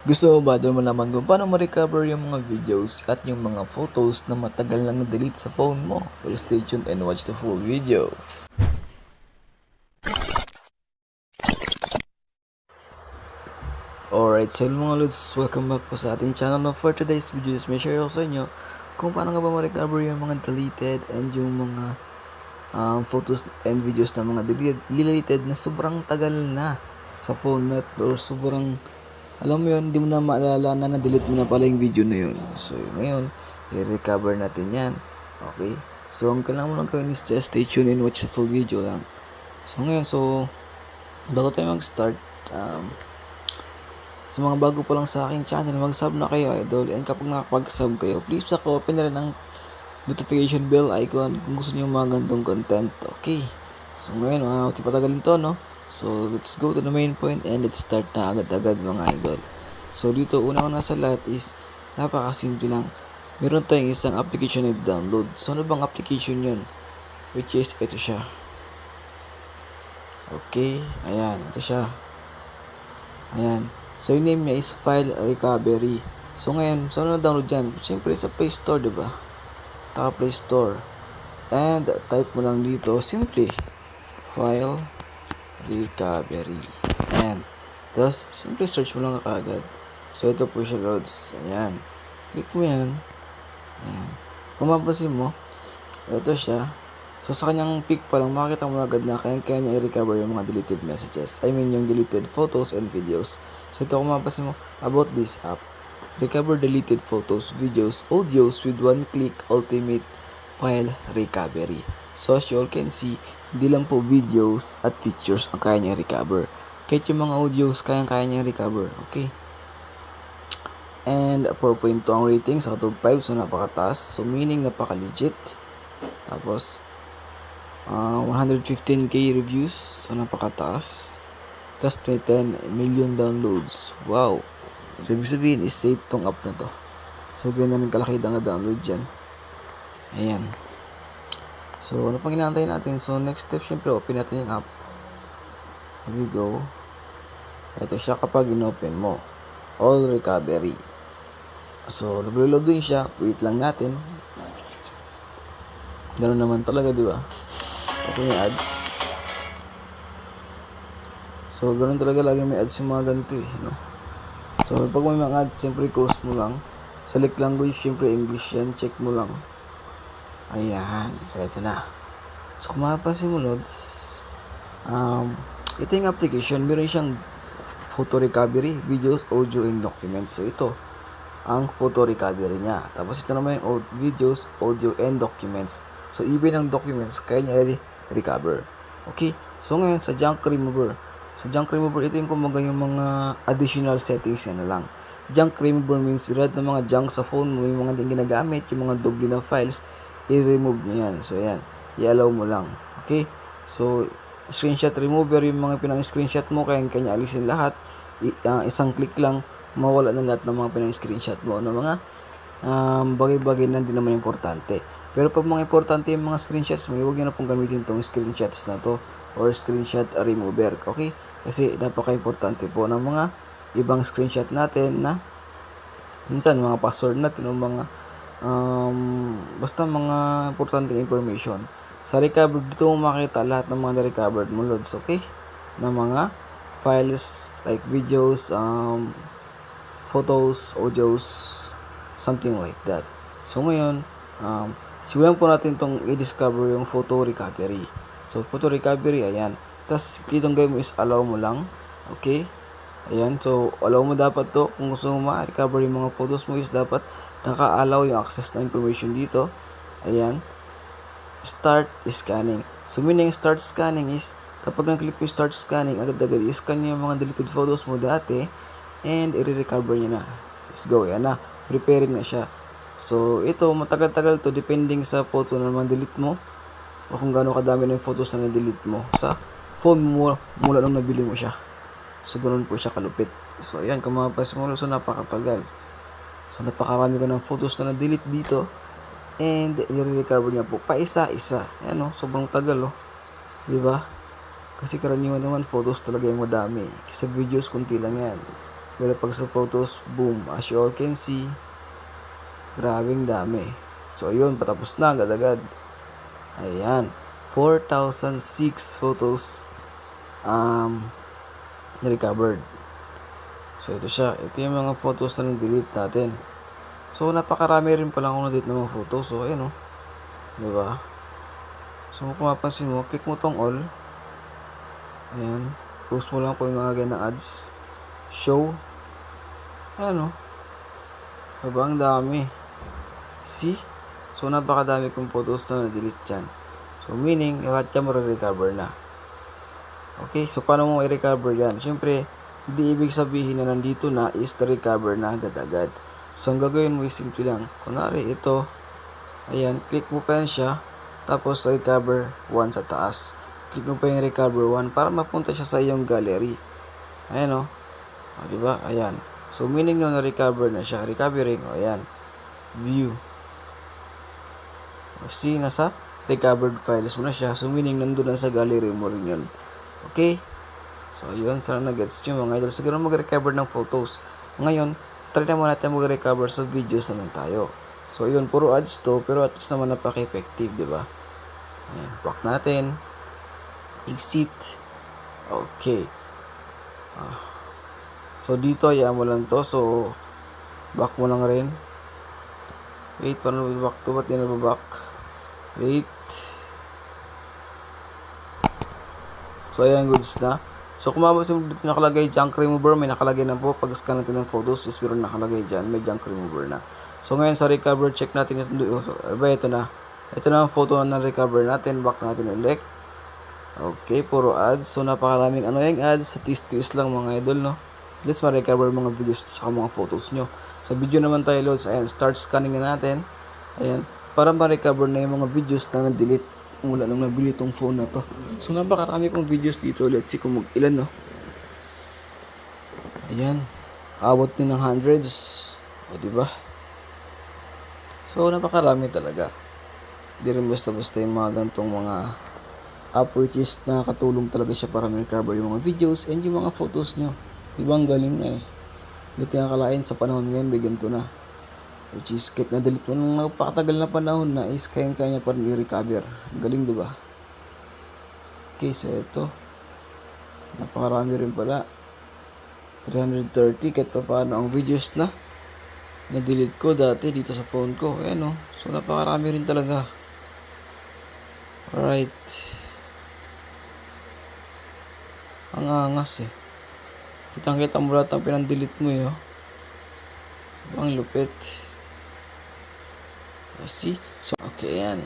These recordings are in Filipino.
Gusto mo ba doon malaman kung paano ma-recover yung mga videos at yung mga photos na matagal nang delete sa phone mo? Well, stay tuned and watch the full video. Alright, so mga lods, welcome back po sa ating channel na for today's videos, may share ako sa inyo kung paano nga ba ma-recover yung mga deleted and yung mga um, photos and videos na mga deleted, deleted na sobrang tagal na sa phone net or sobrang alam mo yun, hindi mo na maalala na na-delete mo na pala yung video na yun. So, ngayon, i-recover natin yan. Okay? So, ang kailangan mo lang gawin is just stay tuned and watch the full video lang. So, ngayon, so, bago tayo mag-start, um, sa mga bago pa lang sa aking channel, mag-sub na kayo, idol. And kapag nakapag-sub kayo, please open na rin ang notification bell icon kung gusto niyo mga gantong content. Okay. So, ngayon, mga uh, patagalin to, no? So, let's go to the main point and let's start na agad-agad mga idol. So, dito, una ko na sa lahat is, napakasimple lang. Meron tayong isang application na download. So, ano bang application yun? Which is, ito siya. Okay, ayan, ito siya. Ayan. So, yung name niya is File Recovery. So, ngayon, saan na download yan? Siyempre, sa Play Store, di ba? Taka Play Store. And, type mo lang dito, simply, File recovery. Ayan. Tapos, simple search mo lang kagad. So, ito po siya loads. Ayan. Click mo yan. Ayan. Kung mapapansin mo, ito siya. So, sa kanyang pick pa lang, makikita mo agad na kaya-kaya niya i-recover yung mga deleted messages. I mean, yung deleted photos and videos. So, ito kung mapapansin mo, about this app. Recover deleted photos, videos, audios with one-click ultimate file recovery. So as you all can see, hindi lang po videos at pictures ang kaya niya recover. Kahit yung mga audios, kayang-kaya niya recover. Okay? And 4.2 ang rating sa of 5, so napakataas. So meaning napaka-legit. Tapos, uh, 115k reviews, so napakataas. Tapos 10 million downloads. Wow! So ibig sabihin is safe tong app na to. So ganyan ang kalaki na download dyan. Ayan. So, ano pang inaantay natin? So, next step, syempre, open natin yung app. Here we go. Ito siya kapag in-open mo. All recovery. So, nag-reload din siya. Wait lang natin. Ganun naman talaga, di ba? Ito may ads. So, ganun talaga lagi may ads yung mga ganito eh. No? So, pag may mga ads, siyempre, close mo lang. Select language, siyempre, English yan. Check mo lang. Ayan. So, ito na. So, kung mapapansin mo, Lods, um, ito yung application. Meron siyang photo recovery, videos, audio, and documents. So, ito, ang photo recovery niya. Tapos, ito naman yung videos, audio, and documents. So, even ang documents, kaya niya recover. Okay? So, ngayon, sa junk remover. Sa junk remover, ito yung kumaga yung mga additional settings yan na lang. Junk remover means lahat ng mga junk sa phone mo, yung mga hindi ginagamit, yung mga doble na files, i-remove nyo yan. So, yan. I-allow mo lang. Okay? So, screenshot remover, yung mga pinang-screenshot mo, kaya kanya alisin lahat. I, uh, isang click lang, mawala na lahat ng mga pinang-screenshot mo. Ano, mga um, bagay-bagay na hindi naman importante. Pero pag mga importante yung mga screenshots mo, huwag nyo na pong gamitin tong screenshots na to or screenshot remover. Okay? Kasi napaka-importante po ng mga ibang screenshot natin na minsan mga password natin o mga um, basta mga importante information. Sa recovered, dito mo makita lahat ng mga na-recovered mo loads, okay? Na mga files like videos, um, photos, audios, something like that. So ngayon, um, simulan po natin itong i-discover yung photo recovery. So photo recovery, ayan. Tapos itong gawin mo is allow mo lang, okay? Ayan, so allow mo dapat to kung gusto mo ma-recover yung mga photos mo is dapat naka-allow yung access na information dito. Ayan. Start scanning. So, meaning start scanning is, kapag nag-click mo start scanning, agad-agad i-scan yung mga deleted photos mo dati and i-recover niya na. Let's go. Yan na. Preparing na siya. So, ito, matagal-tagal to depending sa photo na naman delete mo o kung gaano kadami ng photos na na-delete mo sa phone mo mula nung nabili mo siya. So, ganun po siya kalupit. So, ayan, kung mapapansin mo, so napakatagal. So, napakarami ko ng photos na na-delete dito. And, nire-recover niya po pa isa-isa. Ayan, oh, sobrang tagal, oh. Di ba? Kasi karaniwan naman, photos talaga yung madami. Kasi videos, kunti lang yan. Pero pag sa photos, boom, as you all can see, grabing dami. So, ayun, patapos na, agad-agad. Ayan, 4,006 photos um, recovered. So, ito siya. Ito yung mga photos na delete natin. So, napakarami rin pala akong na-delete ng mga photos. So, ayun, oh. Di ba? So, kung mapansin mo, click mo tong all. Ayan. Post mo lang po yung mga ganyan ads. Show. Ayan, oh. Diba? Ang dami. See? So, napakadami kong photos na na-delete dyan. So, meaning, lahat yan recover na. Okay, so paano mo i-recover yan? Siyempre, hindi ibig sabihin na nandito na is na-recover na agad-agad. So, ang gagawin mo is simple lang. Kunwari, ito, ayan, click mo pa yan siya, tapos recover 1 sa taas. Click mo pa yung recover 1 para mapunta siya sa iyong gallery. Ayan o. O, di ba? Ayan. So, meaning nung na-recover na siya, recovering, o, ayan. View. O, see, nasa recovered files mo na siya. So, meaning nandun na sa gallery mo rin yun. Okay? So, yun. Sana na-gets nyo mga idol. Siguro mag-recover ng photos. Ngayon, try naman natin mag-recover sa videos naman tayo. So, yun. Puro ads to. Pero at least naman napaka-effective, di ba? Ayan. Block natin. Exit. Okay. Ah. So, dito, ayan mo lang to. So, back mo lang rin. Wait, paano back to? Ba't di na back? Wait. So, ayan, goods na. So, kung mapapansin mo dito nakalagay junk remover, may nakalagay na po. Pag scan natin ng photos, is meron nakalagay dyan, may junk remover na. So, ngayon sa recover, check natin ito. So, ba, ito na. Ito na ang photo na recover natin. Back natin ulit. Okay, puro ads. So, napakaraming ano yung ads. So, tis-tis lang mga idol, no? At least ma-recover mga videos at mga photos nyo. Sa video naman tayo, loads. Ayan, start scanning na natin. Ayan, para ma-recover na yung mga videos na na-delete mula nung nabili tong phone na to. So, napakarami kong videos dito. Let's see kung mag-ilan, no? Ayan. Abot din ng hundreds. O, ba? So, napakarami talaga. Di rin basta-basta yung mga gantong mga app which is nakakatulong talaga siya para ma-recover yung mga videos and yung mga photos nyo. Di ba ang galing nga eh. Dito yung kalain sa panahon ngayon, may ganito na. Which is, kahit na-delete mo nung napakatagal na panahon na is kayang-kaya pa rin i-recover. Galing, di ba? Okay, so ito. Napakarami rin pala. 330 kahit pa paano ang videos na na-delete ko dati dito sa phone ko. Ayan o. So, napakarami rin talaga. Alright. Ang angas eh. Kitang-kita mo lahat ang pinang-delete mo eh. Oh. Ang lupit. Oh, see? So, okay, yan.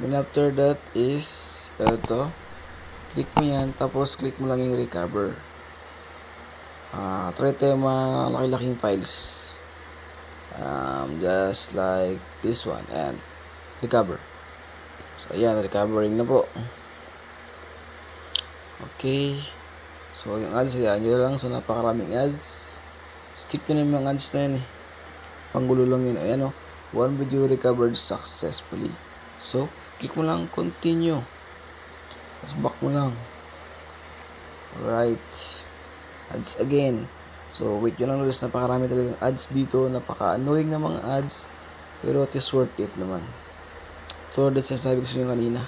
Then after that is, ito. Click mo yan, tapos click mo lang yung recover. Ah, try tayo malaki-laking files. Um, just like this one. And recover. So, ayan, recovering na po. Okay. So, yung ads, ayan nyo lang. So, napakaraming ads. Skip nyo na yung mga ads na yun eh. Panggulo lang yun. Ayan o. One video recovered successfully. So, click mo lang continue. Tapos back mo lang. Alright. Ads again. So, wait nyo lang ulit. Napakarami talagang ads dito. Napaka-annoying na mga ads. Pero it is worth it naman. Tulad na sinasabi ko sa inyo kanina.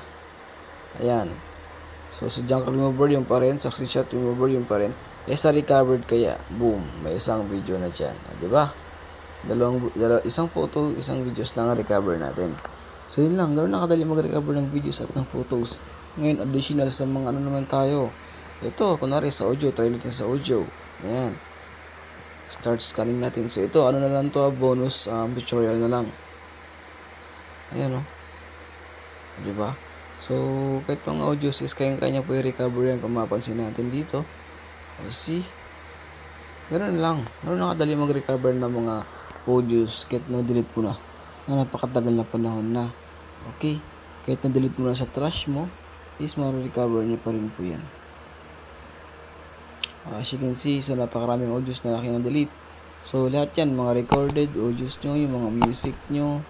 Ayan. So, sa junk remover yung pa rin. Sa screenshot remover yung pa rin. Eh, sa recovered kaya, boom, may isang video na dyan. Ah, Di ba? Dalawang, dalaw, isang photo, isang videos na nga recover natin. So, yun lang. Ganoon nakadali mag-recover ng videos at ng photos. Ngayon, additional sa mga ano naman tayo. Ito, kunwari sa audio. Try natin sa audio. Ayan. Start scanning natin. So, ito, ano na lang to, ah, bonus um, tutorial na lang. Ayan, oh. Di ba? So, kahit mga audios is kayang-kanya po i-recover yan kung mapansin natin dito. O, see? Ganun lang. Ganun nakadali mag-recover ng mga audios kahit na-delete mo na. Na napakatagal na panahon na. Okay? Kahit na-delete mo na sa trash mo, is ma-recover niya pa rin po yan. Uh, as you can see, so napakaraming audios na aking na-delete. So, lahat yan, mga recorded audios nyo, yung mga music nyo,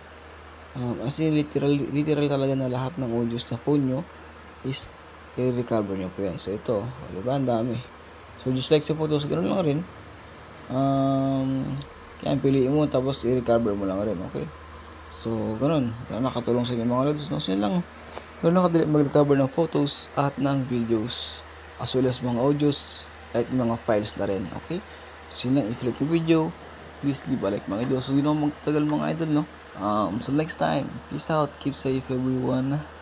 Um, as in, literal, literal talaga na lahat ng audios sa phone nyo is i-recover nyo po yan. So, ito, diba? Ang dami. So, just like sa photos, ganun lang rin. Um, kaya piliin mo, tapos i-recover mo lang rin, okay? So, ganun. Kaya nakatulong sa inyo mga lods. No? So, yun lang. Ganun lang kadali mag-recover ng photos at ng videos. As well as mga audios at mga files na rin, okay? So, yun lang. If you like video, please leave a like mga idol. So, yun ang magtagal mga idol, no? Um, so, next time. Peace out. Keep safe, everyone.